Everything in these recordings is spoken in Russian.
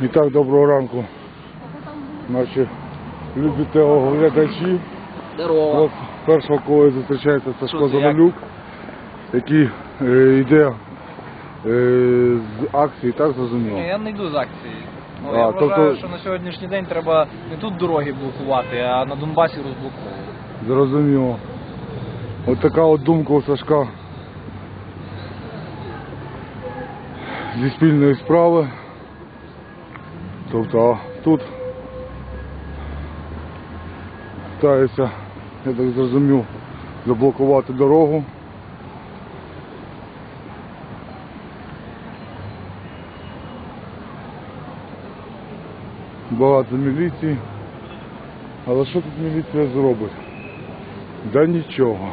І так, доброго ранку. Наші любі глядачі. Здорово. От першого коли зустрічається Сашко? Завалюк, який е, йде е, з акції, так зрозуміло? Ні, я не йду з акції. Ну, А, я вважаю, тобто- що на сьогоднішній день треба не тут дороги блокувати, а на Донбасі розблоковувати. Зрозуміло. От така от думка у Сашка зі спільної справи. Тобто тут питається, я так зрозумів, заблокувати дорогу. Багато міліції. Але що тут міліція зробить? Да нічого.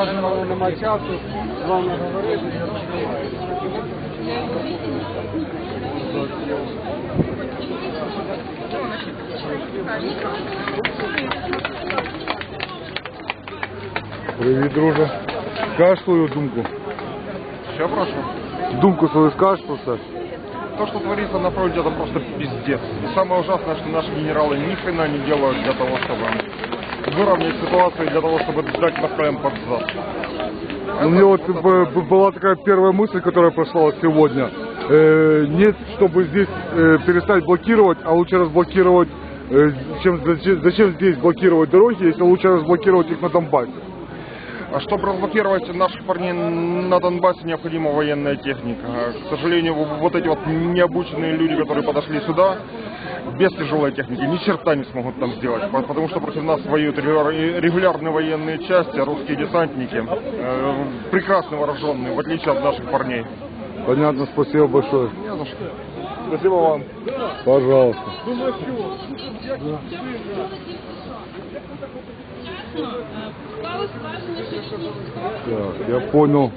Скажемо, нема часу з вами говорити. Привіт, друже. Скажеш свою думку? Що прошу? Думку свою скажеш про? То, что творится на фронте, это просто пиздец. И самое ужасное, что наши генералы ни хрена не делают для того, чтобы выровнять ситуацию, для того, чтобы дать москалям под зад. У меня вот б- была такая первая мысль, которая прошла сегодня. Э, нет, чтобы здесь э, перестать блокировать, а лучше разблокировать, э, чем, зачем, зачем здесь блокировать дороги, если лучше разблокировать их на Донбассе. А чтобы разблокировать наших парней на Донбассе, необходима военная техника. К сожалению, вот эти вот необученные люди, которые подошли сюда, без тяжелой техники ни черта не смогут там сделать. По- Потому что против нас воюют регуляр- регулярные военные части, русские десантники, э, прекрасно вооруженные, в отличие от наших парней. Понятно, спасибо большое. Не за что. Спасибо вам. Пожалуйста. Так, я понял.